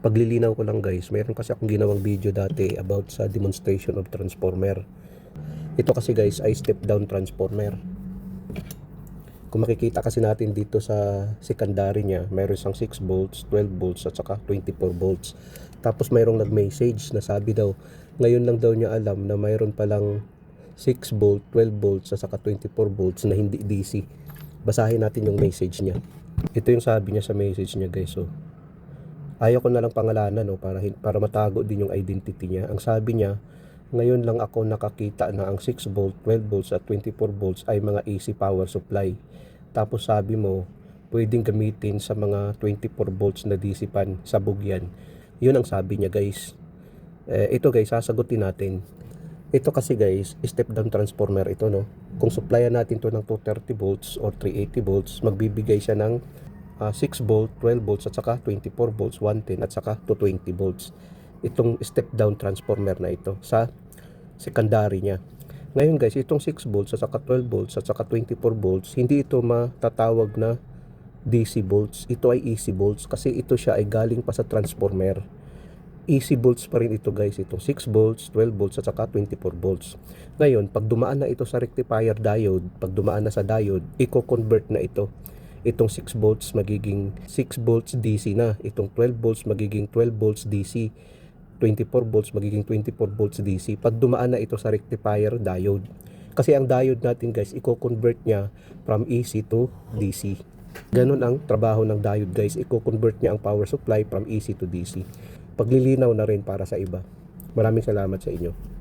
paglilinaw ko lang guys, meron kasi akong ginawang video dati about sa demonstration of transformer. Ito kasi guys ay step down transformer. Kung makikita kasi natin dito sa secondary niya, mayroon siyang 6 volts, 12 volts at saka 24 volts. Tapos mayroong nag-message na sabi daw, ngayon lang daw niya alam na mayroon palang 6 volt, 12 volts at saka 24 volts na hindi DC. Basahin natin yung message niya. Ito yung sabi niya sa message niya guys. So, ayaw ko na lang pangalanan no, para, para matago din yung identity niya. Ang sabi niya, ngayon lang ako nakakita na ang 6 volt, 12 volts at 24 volts ay mga AC power supply. Tapos sabi mo, pwedeng gamitin sa mga 24 volts na DC pan sa bugyan. Yun ang sabi niya guys. Eh, ito guys, sasagutin natin. Ito kasi guys, step down transformer ito no. Kung supplyan natin to ng 230 volts or 380 volts, magbibigay siya ng ah, 6 volt, 12 volts at saka 24 volts, 110 at saka 220 volts. Itong step down transformer na ito sa secondary niya. Ngayon guys, itong 6 volts at saka 12 volts at saka 24 volts, hindi ito matatawag na DC volts. Ito ay AC volts kasi ito siya ay galing pa sa transformer. AC volts pa rin ito guys. Ito 6 volts, 12 volts at saka 24 volts. Ngayon, pag dumaan na ito sa rectifier diode, pag dumaan na sa diode, i-convert na ito. Itong 6 volts magiging 6 volts DC na. Itong 12 volts magiging 12 volts DC. 24 volts magiging 24 volts DC. Pag dumaan na ito sa rectifier diode. Kasi ang diode natin guys, i-convert niya from AC to DC. Ganun ang trabaho ng diode guys. I-convert niya ang power supply from AC to DC. Paglilinaw na rin para sa iba. Maraming salamat sa inyo.